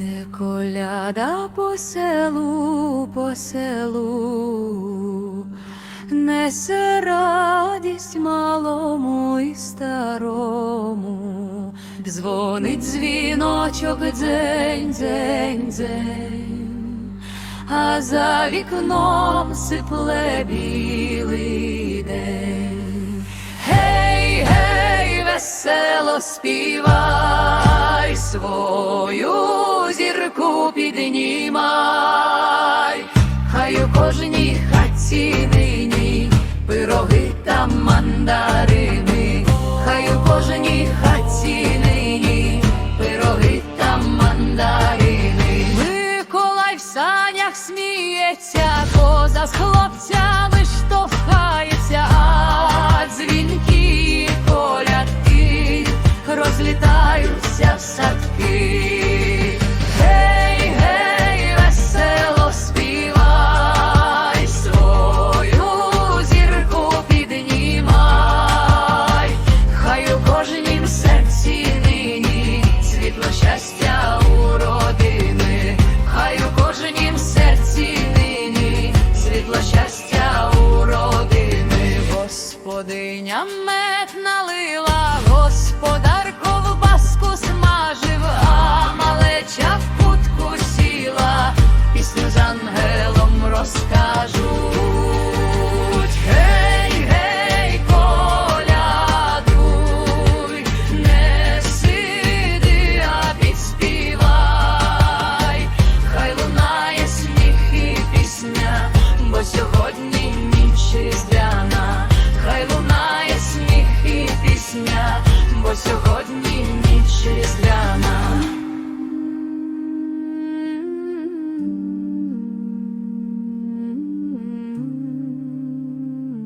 Іде коляда по селу, по селу, несе радість малому і старому, дзвонить дзвіночок дзень, дзень, дзень, а за вікном сипле білий день. Гей, гей, весело співай, піднімай, хай у кожній хаті нині пироги та мандарини, хай у кожній хаті нині пироги та мандарини. Миколай в санях сміється, коза з господиня мед налила, господар ковбаску смажив, а малеча в кутку сіла, пісню з ангелом розкажуть. Гей, гей, колядуй, не сиди, а підспівай, хай лунає сміх пісня, бо сьогодні сьогодні ніч різдвяна.